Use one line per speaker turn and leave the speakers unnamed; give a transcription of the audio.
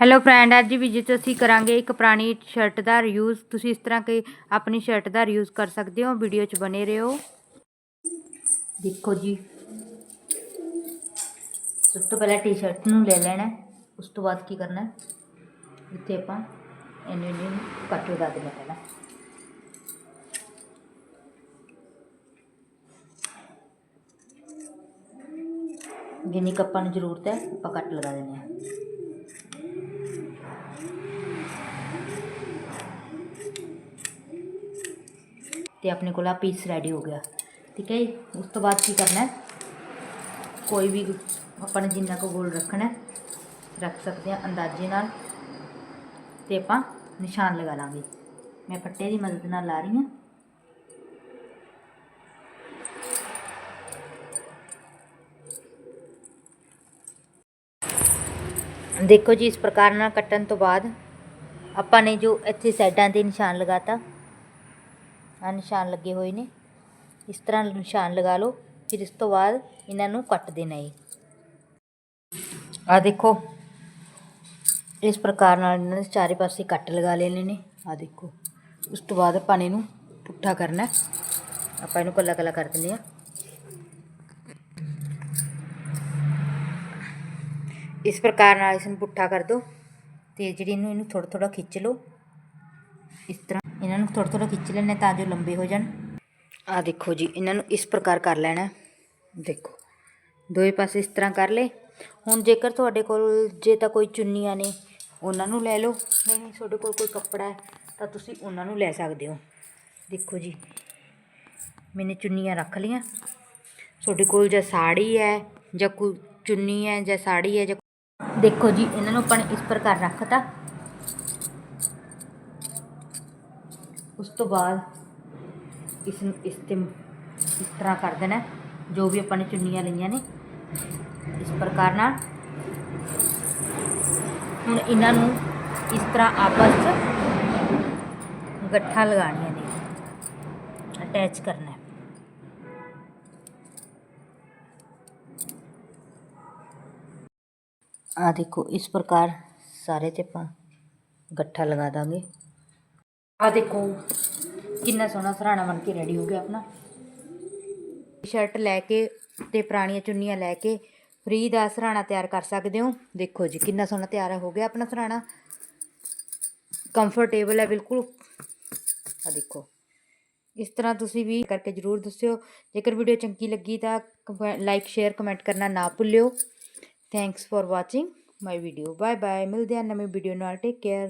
Hello friend ਅੱਜ ਵੀ ਜਿੱਥੇ ਅਸੀਂ ਕਰਾਂਗੇ ਇੱਕ ਪੁਰਾਣੀ ਸ਼ਰਟ ਦਾ ਰਿਯੂਜ਼ ਤੁਸੀਂ ਇਸ ਤਰ੍ਹਾਂ ਕਿ ਆਪਣੀ ਸ਼ਰਟ ਦਾ ਰਿਯੂਜ਼ ਕਰ ਸਕਦੇ ਹੋ ਵੀਡੀਓ 'ਚ ਬਨੇ ਰਹੋ। ਦੇਖੋ ਜੀ। ਸਭ ਤੋਂ ਪਹਿਲਾਂ ਟੀ-ਸ਼ਰਟ ਨੂੰ ਲੈ ਲੈਣਾ ਉਸ ਤੋਂ ਬਾਅਦ ਕੀ ਕਰਨਾ ਹੈ? ਇੱਥੇ ਆਪਾਂ ਇਹਨੂੰ ਇਹਨੂੰ ਕੱਟ ਲਗਾ ਦੇਣਾ ਪਹਿਲਾਂ। ਜਿੰਨੀ ਕੁ ਆਪਾਂ ਨੂੰ ਜ਼ਰੂਰਤ ਹੈ, ਆਪਾਂ ਕੱਟ ਲਗਾ ਦੇਣੇ ਆ ਤੇ ਆਪਣੇ ਕੋਲ ਆ ਪੀਸ ਰੈਡੀ ਹੋ ਗਿਆ। ਠੀਕ ਹੈ ਜੀ? ਉਸ ਤੋਂ ਬਾਅਦ ਕੀ ਕਰਨਾ ਹੈ? ਕੋਈ ਵੀ ਆਪਾਂ ਨੇ ਜਿੰਨਾ ਕੁ ਗੋਲ ਰੱਖਣਾ ਰੱਖ ਸਕਦੇ ਆ ਅੰਦਾਜ਼ੇ ਨਾਲ। ਤੇ ਆਪਾਂ ਨਿਸ਼ਾਨ ਲਗਾ ਲਾਂਗੇ। ਮੈਂ ਪੱਟੇ ਦੀ ਮਦਦ ਨਾਲ ਲਾ ਰਹੀ ਹਾਂ। ਦੇਖੋ ਜੀ, ਇਸ ਪ੍ਰਕਾਰ ਨਾਲ ਕੱਟਣ ਤੋਂ ਬਾਅਦ ਆਪਾਂ ਨੇ ਜੋ ਇੱਥੇ ਸਾਈਡਾਂ ਤੇ ਨਿਸ਼ਾਨ ਲਗਾਤਾ ਆ ਨਿਸ਼ਾਨ ਲੱਗੇ ਹੋਏ ਨੇ। ਇਸ ਤਰ੍ਹਾਂ ਨਿਸ਼ਾਨ ਲਗਾ ਲਓ, ਫਿਰ ਇਸ ਤੋਂ ਬਾਅਦ ਇਹਨਾਂ ਨੂੰ ਕੱਟ ਦੇਣਾ ਹੈ ਆ ਦੇਖੋ, ਇਸ ਪ੍ਰਕਾਰ ਨਾਲ ਇਹਨਾਂ ਦੇ ਚਾਰੇ ਪਾਸੇ ਕੱਟ ਲਗਾ ਲੈਣੇ ਨੇ ਆ ਦੇਖੋ, ਉਸ ਤੋਂ ਬਾਅਦ ਆਪਾਂ ਨੇ ਇਹਨੂੰ ਪੁੱਠਾ ਕਰਨਾ ਆਪਾਂ ਇਹਨੂੰ ਕੱਲਾ ਕੱਲਾ ਕਰ ਦਿੰਦੇ ਆ ਇਸ ਪ੍ਰਕਾਰ ਨਾਲ ਇਸ ਨੂੰ ਪੁੱਠਾ ਕਰ ਦਿਓ ਤੇ ਜਿਹੜੀ ਇਹਨੂੰ ਇਹਨੂੰ ਥੋੜਾ ਥੋੜਾ ਖਿੱਚ ਲਓ। ਇਸ ਤਰ੍ਹਾਂ ਇਹਨਾਂ ਨੂੰ ਥੋੜਾ ਥੋੜਾ ਖਿੱਚ ਲੈਣਾ ਤਾਂ ਜੋ ਲੰਬੇ ਹੋ ਜਾਣ। ਆ ਦੇਖੋ ਜੀ, ਇਹਨਾਂ ਨੂੰ ਇਸ ਪ੍ਰਕਾਰ ਕਰ ਲੈਣਾ ਦੇਖੋ, ਦੋਵੇਂ ਪਾਸੇ ਇਸ ਤਰ੍ਹਾਂ ਕਰ ਲਏ। ਹੁਣ ਜੇਕਰ ਤੁਹਾਡੇ ਕੋਲ ਜੇ ਤਾਂ ਕੋਈ ਚੁੰਨੀਆਂ ਨੇ, ਉਹਨਾਂ ਨੂੰ ਲੈ ਲਓ। ਨਹੀਂ ਤੁਹਾਡੇ ਕੋਲ ਕੋਈ ਕੱਪੜਾ ਹੈ, ਤਾਂ ਤੁਸੀਂ ਉਹਨਾਂ ਨੂੰ ਲੈ ਸਕਦੇ ਹੋ। ਦੇਖੋ ਜੀ, ਮੈਨੇ ਚੁੰਨੀਆਂ ਰੱਖ ਲਈਆਂ। ਤੁਹਾਡੇ ਕੋਲ ਜਾਂ ਸਾੜੀ ਹੈ, ਜਾਂ ਕੋਈ ਚੁੰਨੀ ਹੈ, ਜਾਂ ਸਾੜੀ ਹੈ, ਜਾਂ ਦੇਖੋ ਜੀ, ਇਹਨਾਂ ਨੂੰ ਆਪਾਂ ਨੇ ਇਸ ਪ੍ਰਕਾਰ ਰੱਖਤਾ। ਉਸ ਤੋਂ ਬਾਅਦ ਇਸ ਨੂੰ ਇਸ ਤੇ ਇਸ ਤਰ੍ਹਾਂ ਕਰ ਦੇਣਾ। ਜੋ ਵੀ ਆਪਾਂ ਨੇ ਚੁੰਨੀਆਂ ਲਈਆਂ ਨੇ, ਇਸ ਪ੍ਰਕਾਰ ਨਾਲ। ਹੁਣ ਇਹਨਾਂ ਨੂੰ ਇਸ ਤਰ੍ਹਾਂ ਆਪਸ 'ਚ ਗੱਠਾਂ ਲਗਾਉਣੀਆਂ ਨੇ। ਅਟੈਚ ਕਰਨਾ ਹੈ। ਆ ਦੇਖੋ, ਇਸ ਪ੍ਰਕਾਰ ਸਾਰੇ ਤੇ ਆਪਾਂ ਗੱਠਾ ਲਗਾ ਦਾਂਗੇ। ਆ ਦੇਖੋ, ਕਿੰਨਾ ਸੋਹਣਾ ਸਰਾਣਾ ਬਣ ਕੇ ਰੈਡੀ ਹੋ ਗਿਆ ਆਪਣਾ। ਸ਼ਰਟ ਲੈ ਕੇ ਤੇ ਪੁਰਾਣੀਆਂ ਚੁੰਨੀਆਂ ਲੈ ਕੇ ਫਰੀ ਦਾ ਸਰਾਣਾ ਤਿਆਰ ਕਰ ਸਕਦੇ ਹੋ। ਦੇਖੋ ਜੀ, ਕਿੰਨਾ ਸੋਹਣਾ ਤਿਆਰ ਹੋ ਗਿਆ ਆਪਣਾ ਸਰਾਣਾ। ਕੰਫਰਟੇਬਲ ਹੈ ਬਿਲਕੁਲ। ਆ ਦੇਖੋ, ਇਸ ਤਰ੍ਹਾਂ ਤੁਸੀਂ ਵੀ ਕਰਕੇ ਜਰੂਰ ਦੱਸਿਓ। ਜੇਕਰ ਵੀਡੀਓ ਚੰਗੀ ਲੱਗੀ ਤਾਂ ਲਾਈਕ ਸ਼ੇਅਰ ਕਮੈਂਟ ਕਰਨਾ ਨਾ ਭੁੱਲਿਓ। Thanks for watching my video bye bye ਮਿਲਦੇ ਹਾਂ ਨਵੀਂ ਵੀਡੀਓ ਨਾਲ। Take care